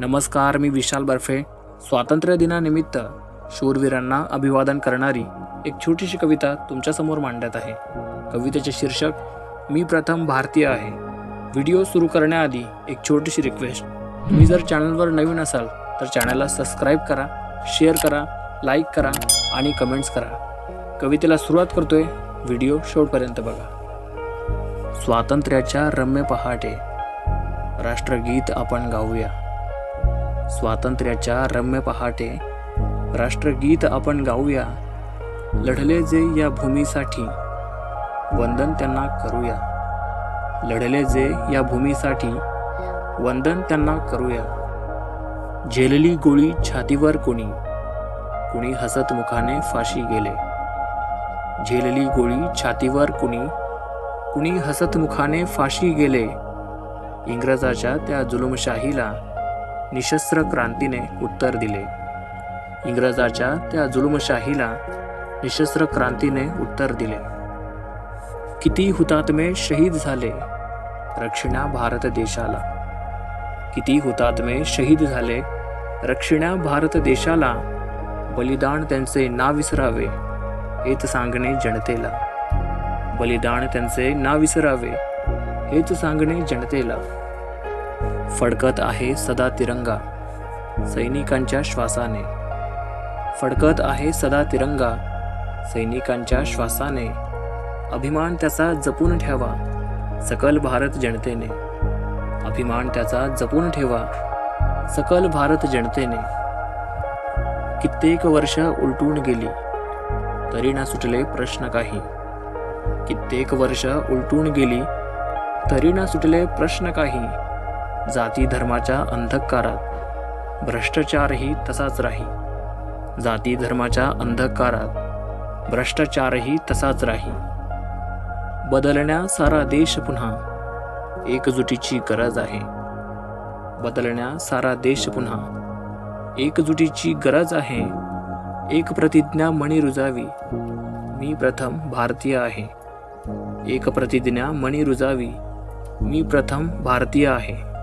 नमस्कार मी विशाल बर्फे. स्वातंत्र्य दिनानिमित्त शूरवीरांना अभिवादन करणारी एक छोटीशी कविता तुमच्यासमोर मांडत आहे. कवितेचे शीर्षक मी प्रथम भारतीय आहे. व्हिडिओ सुरू करण्याआधी एक छोटीशी रिक्वेस्ट. तुम्ही जर चॅनलवर नवीन असाल तर चॅनलला सबस्क्राईब करा शेअर करा लाईक करा आणि कमेंट्स करा. कवितेला सुरुवात करतोय व्हिडिओ शेवटपर्यंत बघा. स्वातंत्र्याच्या रम्य पहाटे. राष्ट्रगीत आपण गाऊया. स्वातंत्र्याच्या रम्य पहाटे राष्ट्रगीत आपण गाऊया. लढले जे या भूमीसाठी वंदन त्यांना करूया. लढले जे या भूमीसाठी वंदन त्यांना करूया. झेलली गोळी छातीवर कुणी कुणी हसत मुखाने फाशी गेले. झेलली गोळी छातीवर कुणी कुणी हसत मुखाने फाशी गेले. इंग्रजाच्या त्या जुलुमशाहीला निशस्त्र क्रांतीने उत्तर दिले. इंग्रजाच्या त्या जुलमशाहीला निशस्त्र क्रांतीने उत्तर दिले. किती हुतात्मे शहीद झाले रक्षिणा भारत देशाला. किती हुतात्मे शहीद झाले रक्षिणा भारत देशाला. बलिदान त्यांचे ना विसरावे हेच सांगणे जनतेला. बलिदान त्यांचे ना विसरावे हेच सांगणे जनतेला. फडकत आहे सदा तिरंगा सैनिकांच्या श्वासाने. फडकत आहे सदा तिरंगा सैनिकांच्या श्वासाने. अभिमान त्याचा जपून ठेवा सकल भारत जनतेने. अभिमान त्याचा जपून ठेवा सकल भारत जनतेने. कित्येक वर्ष उलटून गेली तरी ना सुटले प्रश्न काही. कित्येक वर्ष उलटून गेली तरी ना सुटले प्रश्न काही. जाती धर्माच्या अंधकारात. भ्रष्टाचारही तसाच राही. जाती धर्माच्या अंधकारात. भ्रष्टाचारही तसाच राही. बदलण्या सारा देश पुन्हा एकजुटीची गरज आहे. बदलण्या सारा देश पुन्हा एकजुटीची गरज आहे. एक प्रतिज्ञा मणी रुजावी. मी प्रथम भारतीय आहे. एक प्रतिज्ञा मणी रुजावी. मी प्रथम भारतीय आहे.